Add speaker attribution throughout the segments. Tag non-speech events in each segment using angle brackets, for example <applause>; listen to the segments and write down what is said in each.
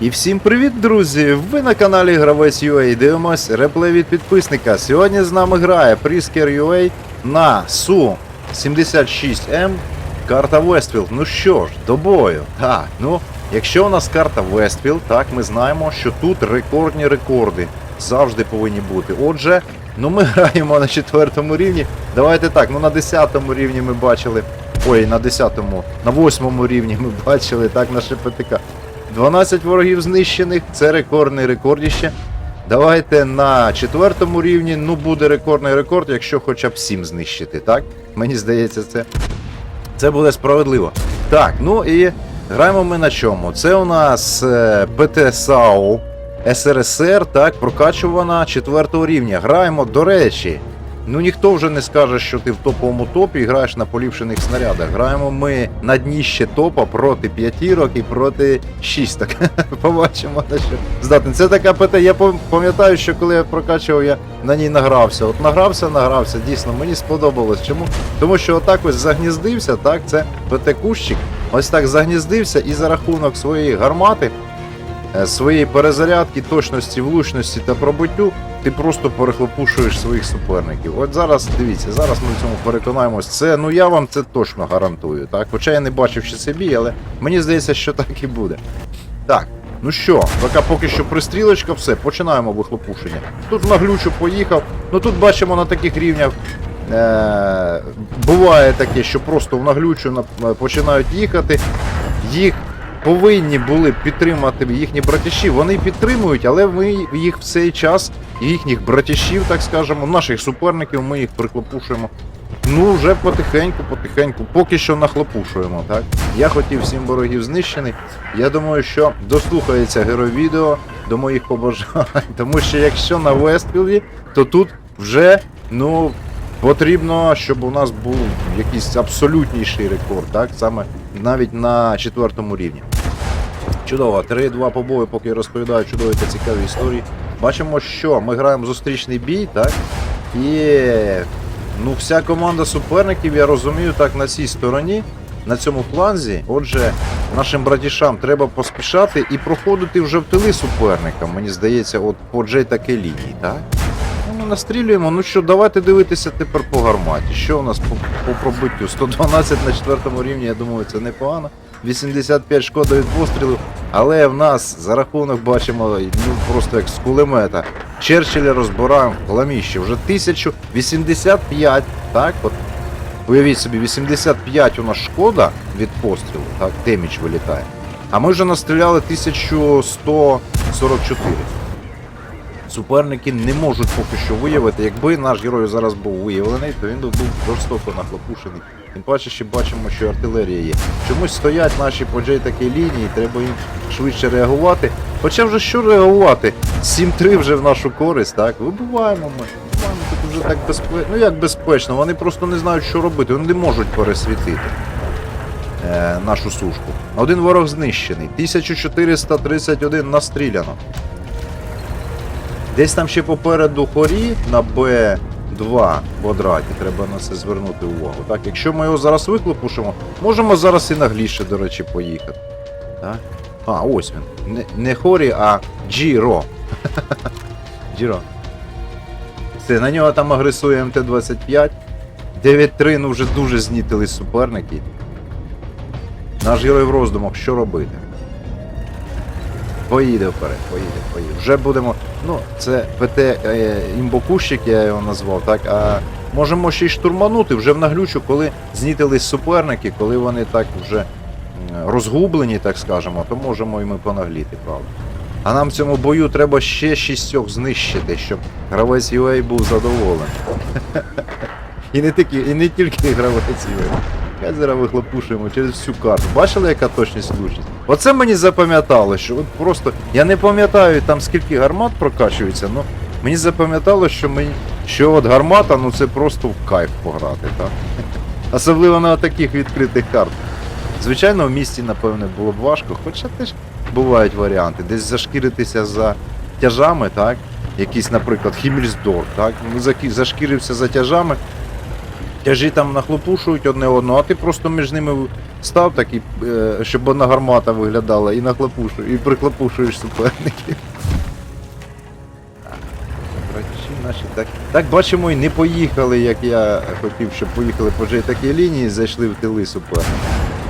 Speaker 1: І всім привіт, друзі! Ви на каналі Гравець UA. Дивимось реплей від підписника. Сьогодні з нами грає Prisker UA на Су 76М. Карта Вестфілд. Ну що ж, до бою. Так, ну, якщо у нас карта Вестфілд, так ми знаємо, що тут рекордні рекорди завжди повинні бути. Отже, ну ми <laughs> граємо на четвертому рівні. Давайте так, ну на 10 рівні ми бачили. Ой, на 10-му, на 8 рівні ми бачили так наше ПТК. 12 ворогів знищених, це рекордний рекордіще. Давайте на четвертому рівні, ну буде рекордний рекорд, якщо хоча б 7 знищити, так? Мені здається, це, це буде справедливо. Так, ну і граємо ми на чому? Це у нас е, ПТСАУ СРСР, так, прокачувана четвертого рівня. Граємо, до речі. Ну ніхто вже не скаже, що ти в топовому топі граєш на поліпшених снарядах. Граємо ми на дніще топа проти п'ятірок і проти шісток. <laughs> Побачимо на що здатний. Це така ПТ. Я пам- пам'ятаю, що коли я прокачував, я на ній награвся. От награвся, награвся. Дійсно, мені сподобалось. Чому? Тому що отак ось загніздився, так, це ПТ-кущик. Ось так загніздився і за рахунок своєї гармати, своєї перезарядки, точності, влучності та пробиттю, ти просто перехлопушуєш своїх суперників. От зараз дивіться, зараз ми в цьому переконаємось. Це ну я вам це точно гарантую. Так, хоча я не бачив ще це бій, але мені здається, що так і буде. Так, ну що, така поки що пристрілочка, все, починаємо вихлопушення. Тут в наглючу поїхав. Ну тут бачимо на таких рівнях. Е- буває таке, що просто в наглючу починають їхати. Їх повинні були підтримати їхні братіші. Вони підтримують, але ми їх в цей час, їхніх братішів, так скажемо, наших суперників, ми їх приклопушуємо. Ну, вже потихеньку, потихеньку, поки що нахлопушуємо, так? Я хотів всім ворогів знищений. Я думаю, що дослухається герой відео до моїх побажань. <laughs> Тому що якщо на Вестфілді, то тут вже, ну, потрібно, щоб у нас був якийсь абсолютніший рекорд, так? Саме навіть на четвертому рівні. Чудово, 3-2 побої, поки я розповідаю чудові та цікаві історії. Бачимо, що ми граємо зустрічний бій, так? І ну, вся команда суперників, я розумію, так на цій стороні, на цьому фланзі. Отже, нашим братішам треба поспішати і проходити вже в тили суперника. Мені здається, от по Джей таке лінії, так? Настрілюємо. Ну що, давайте дивитися тепер по гарматі. Що у нас по, по пробиттю? 112 на четвертому рівні, я думаю, це непогано. 85 шкода від пострілу, але в нас за рахунок бачимо ну просто як з кулемета. Черчилля розбираємо в хламіще. Вже 1085, так? От уявіть собі, 85 у нас шкода від пострілу, так, демідж вилітає. А ми вже настріляли 1144. Суперники не можуть поки що виявити. Якби наш герой зараз був виявлений, то він був жорстоко нахлопушений. Тим паче ще бачимо, що артилерія є. Чомусь стоять наші по такій лінії, треба їм швидше реагувати. Хоча вже що реагувати? 7-3 вже в нашу користь, так? Вибиваємо ми. Вибиваємо тут вже так безпечно. Ну як безпечно, вони просто не знають, що робити, вони не можуть пересвітити е, нашу сушку. Один ворог знищений. 1431 настріляно. Десь там ще попереду хорі на Б2 квадраті, треба на це звернути увагу. Так, якщо ми його зараз виклопушимо, можемо зараз і нагліше, до речі, поїхати. Так? А, ось він. Не, не хорі, а Джіро. <laughs> Джіро. Все, на нього там агресує МТ-25. 9-3, ну вже дуже знітились суперники. Наш герой в роздумах, що робити? Поїде вперед, поїде, поїде. Вже будемо. Ну, це ПТ е, імбокущик, я його назвав, так. А можемо ще й штурманути вже в наглючу, коли знітились суперники, коли вони так вже розгублені, так скажемо, то можемо і ми понагліти, правда. А нам в цьому бою треба ще шістьох знищити, щоб гравець UA був задоволений. <laughs> І не тільки, гравець UA. Я вихлопушуємо через всю карту. Бачили, яка точність влучність? Оце мені запам'ятало, що от просто. Я не пам'ятаю там скільки гармат прокачується, ну мені запам'ятало, що мені. Що от гармата, ну це просто в кайф пограти, так? <laughs> Особливо на таких відкритих картах. Звичайно, в місті, напевне, було б важко, хоча теж бувають варіанти. Десь зашкіритися за тяжами, так? Якийсь, наприклад, Хіммельсдорф, так? Ну, зашкірився за тяжами, Тяжі там нахлопушують одне одного, а ти просто між ними став такий, е, щоб одна гармата виглядала, і нахлопушуєш, і приклопушуєш суперників. Так, так, так бачимо і не поїхали, як я хотів, щоб поїхали по такій лінії, зайшли в тили суперника.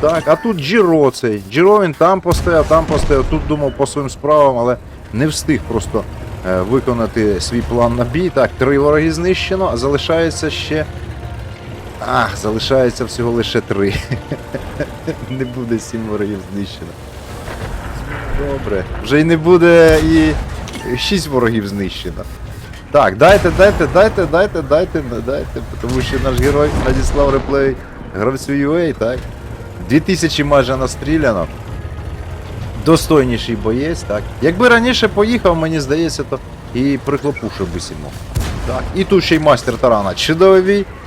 Speaker 1: Так, а тут Джіро цей. Джіро він там постояв, там постояв, тут думав по своїм справам, але не встиг просто е, виконати свій план на бій. Так, три вороги знищено, а залишається ще. Ах, залишається всього лише три. <laughs> не буде сім ворогів знищено. Добре. Вже й не буде і шість ворогів знищено. Так, дайте, дайте, дайте, дайте, дайте, дайте, тому що наш герой надіслав реплей гравцю UA, так? 2000 майже настріляно. Достойніший боєць, так. Якби раніше поїхав, мені здається, то і прихлопушив би сіму. Так, і тут ще й майстер тарана. Чудовий